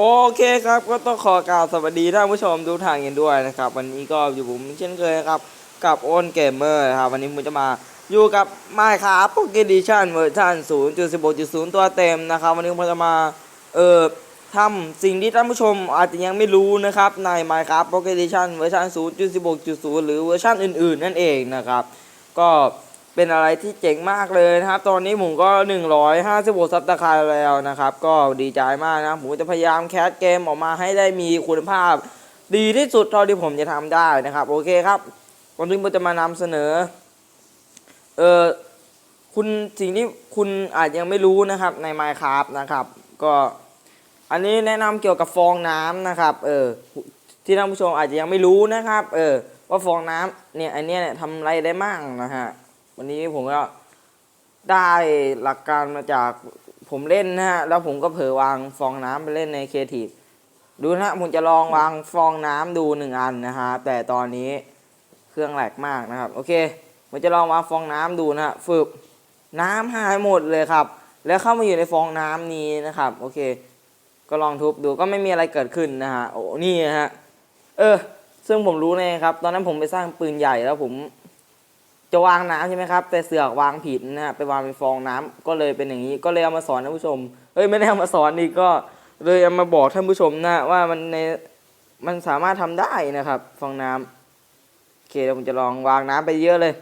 โอเคครับก็ต้องขอกล่าวสวัสดีท่านผู้ชมทุกทางกันด้วยนะครับ วันนี้ก็อยู่ผมเช่นเคยครับกับโอนเกมเมอร์ครับวันนี้ผมจะมาอยู่กับ Minecraft Pocket Edition เวอร์ชัน0.16.0 ตัวเต็มนะครับ วันนี้ผมจะมาเอ่อทำสิ่งที่ท่านผู้ชมอาจจะยังไม่รู้นะครับใน Minecraft Pocket Edition เวอร์ชัน0.16.0 หรือเวอร์ชันอื่นๆ นั่นเองนะครับ ก็ เป็นอะไรที่เจ๋งมากเลยนะครับ ตอนนี้ผมก็ 156ซับตะคายแล้วนะครับ ก็ดีใจมากนะผมจะพยายามแคสเกมออกมาให้ได้มีคุณภาพ ดีที่สุดเท่าที่ผมจะทำได้นะครับ โอเคครับวันนี้ผมจะมานำเสนอ เออคุณสิ่งที่คุณอาจยังไม่รู้นะครับใน Minecraft นะครับ ก็อันนี้แนะนำเกี่ยวกับฟองน้ำนะครับ เออที่ท่านผู้ชมอาจจะยังไม่รู้นะครับ เออว่าฟองน้ำเนี่ยอันนี้เนี่ยทำอะไรได้มั่งนะฮะ วันนี้ผมก็ได้หลักการมาจากผมเล่นนะฮะ แล้วผมก็เผลอวางฟองน้ำไปเล่นในเคทีฟดูนะผมจะลองวางฟองน้ำดูหนึ่งอันนะฮะ แต่ตอนนี้เครื่องแหลกมากนะครับ โอเคผมจะลองวางฟองน้ำดูนะฮะฝึกน้ำหายหมดเลยครับ แล้วเข้ามาอยู่ในฟองน้ำนี้นะครับ โอเค ก็ลองทุบดูก็ไม่มีอะไรเกิดขึ้นนะฮะ โอ้นี่นะฮะ เออ ซึ่งผมรู้เลยครับ ตอนนั้นผมไปสร้างปืนใหญ่แล้วผม จะวางน้ำใช่ไหมครับ แต่เสือกวางผิดนะฮะไปวางเป็นฟองน้ำก็เลยเป็นอย่างนี้ก็เลยเอามาสอนท่านผู้ชมเฮ้ยไม่ได้เอามาสอนนี่ก็เลยเอามาบอกท่านผู้ชมนะว่ามันในมันสามารถทำได้นะครับฟองน้ำโอเคเดี๋ยวผมจะลองวางน้ำไปเยอะเลย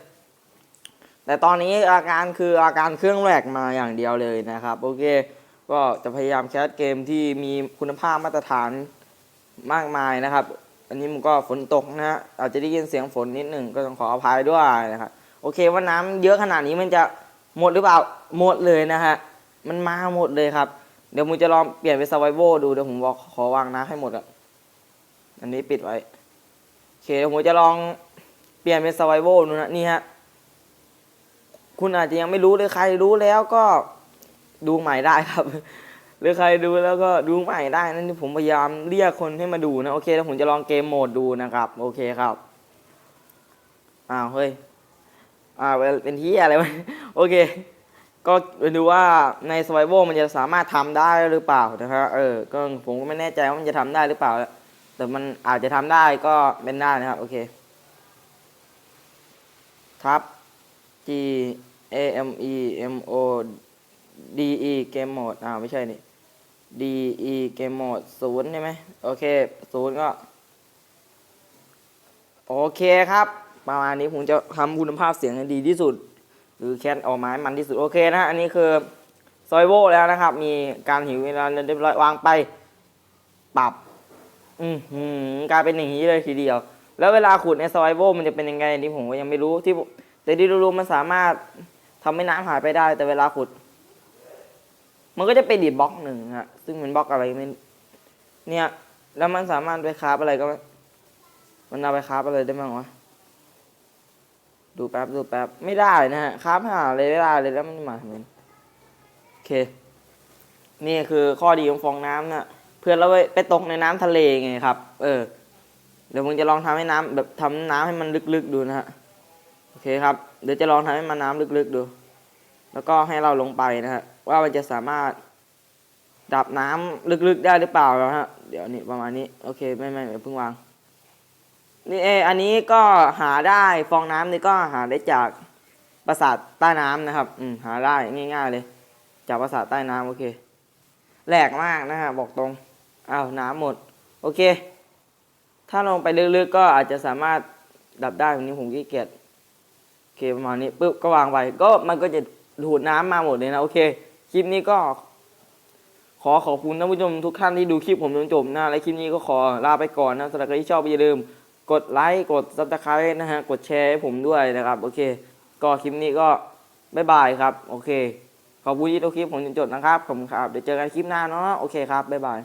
แต่ตอนนี้อาการคืออาการเครื่องแหลกมาอย่างเดียวเลยนะครับโอเค ก็จะพยายามแคสเกมที่มีคุณภาพมาตรฐานมากมายนะครับ อันนี้มันก็ฝนตกนะฮะอาจจะได้ยินเสียงฝนนิดหนึ่งก็ต้องขออภัยด้วยนะครับ โอเคว่าน้ำเยอะขนาดนี้มันจะหมดหรือเปล่าหมดเลยนะฮะมันมาหมดเลยครับ เดี๋ยวผมจะลองเปลี่ยนเป็น survival ดูเดี๋ยวผมบอกขอวางน้ำให้หมดอะอันนี้ปิดไว้โอเคเดี๋ยวผมจะลองเปลี่ยนเป็น survival ดูนะนี่ฮะคุณอาจจะยังไม่รู้เลยใครรู้แล้วก็ดูใหม่ได้ครับ หรือใครดูแล้วก็ดูใหม่ได้นั่นที่ผมพยายามเรียกคนให้มาดูนะโอเคแล้วผมจะลองเกมโหมดดูนะครับ โอเคครับอ้าวเฮ้ย อ่าเป็นที่อะไรวะโอเค ก็ไปดูว่าใน survival มันจะสามารถทำได้หรือเปล่านะครับเออก็ผมก็ไม่แน่ใจว่ามันจะทำได้หรือเปล่า แต่มันอาจจะทำได้ก็เป็นได้นะครับ โอเคครับ G A M E M O D E เกมโหมดอ่าไม่ใช่นี่ D E เกมโหมดศูนย์ใช่ไหมโอเคศูนย์ก็ โอเคครับ ประมาณนี้ผมจะทำคุณภาพเสียงให้ดีที่สุด หรือแคสออกมาให้มันที่สุดโอเคนะอันนี้คือซอยโวแล้วนะครับ มีการหิวเวลาเรียบร้อยวางไปปรับอืมหืมกลายเป็นอย่างนี้เลยทีเดียว แล้วเวลาขุดในซอยโวมันจะเป็นยังไงนี่ผมก็ยังไม่รู้ที่ แต่ที่รู้ๆมันสามารถทำให้น้ำหายไปได้ แต่เวลาขุด มันก็จะเป็นดีบล็อกหนึ่งฮะซึ่งเป็นบล็อกอะไรไม่เนี่ย แล้วมันสามารถไปคราฟอะไรก็ มันเอาไปคราฟอะไรได้บ้างวะ ดูแป๊บดูแป๊บไม่ได้นะฮะคราฟหาเลยไม่ได้เลยแล้วมันมาทำไมโอเค นี่คือข้อดีของฟองน้ำนะเพื่อนเราไปไปตกในน้ำทะเลไงครับ เออ เดี๋ยวผมจะลองทำให้น้ำแบบทำน้ำให้มันลึกๆดูนะฮะโอเคครับ เดี๋ยวจะลองทำให้มันน้ำลึกๆดู แล้วก็ให้เราลงไปนะฮะว่ามันจะสามารถดับน้ำลึกๆได้หรือเปล่านะฮะเดี๋ยวนี่ประมาณนี้โอเคไม่ไม่เพิ่งวาง นี่เอออันนี้ก็หาได้ฟองน้ำนี่ก็หาได้จากปราสาทใต้น้ำนะครับ อืมหาได้ง่ายๆเลย จากปราสาทใต้น้ำโอเคแหลกมากนะฮะบอกตรงอ้าวน้ำหมด โอเค ถ้าลงไปลึกๆก็อาจจะสามารถดับได้ตรงนี้ผมขี้เกียจโอเคประมาณนี้ปุ๊บก็วางไปก็มันก็จะดูดน้ำมาหมดเลยนะโอเคคลิปนี้ก็ขอขอบคุณท่านผู้ชมทุกท่านที่ดูคลิปผมจนจบนะและคลิปนี้ก็ขอลาไปก่อนนะสำหรับใครที่ชอบอย่าลืม กดไลค์กดซับสไครต์นะฮะ กดแชร์ให้ผมด้วยนะครับ โอเค ก็คลิปนี้ก็บ๊ายบายครับ โอเค ขอบคุณที่ดูคลิปผมจนจบนะครับ ผมครับ เดี๋ยวเจอกันคลิปหน้าเนาะ โอเคครับบ๊ายบาย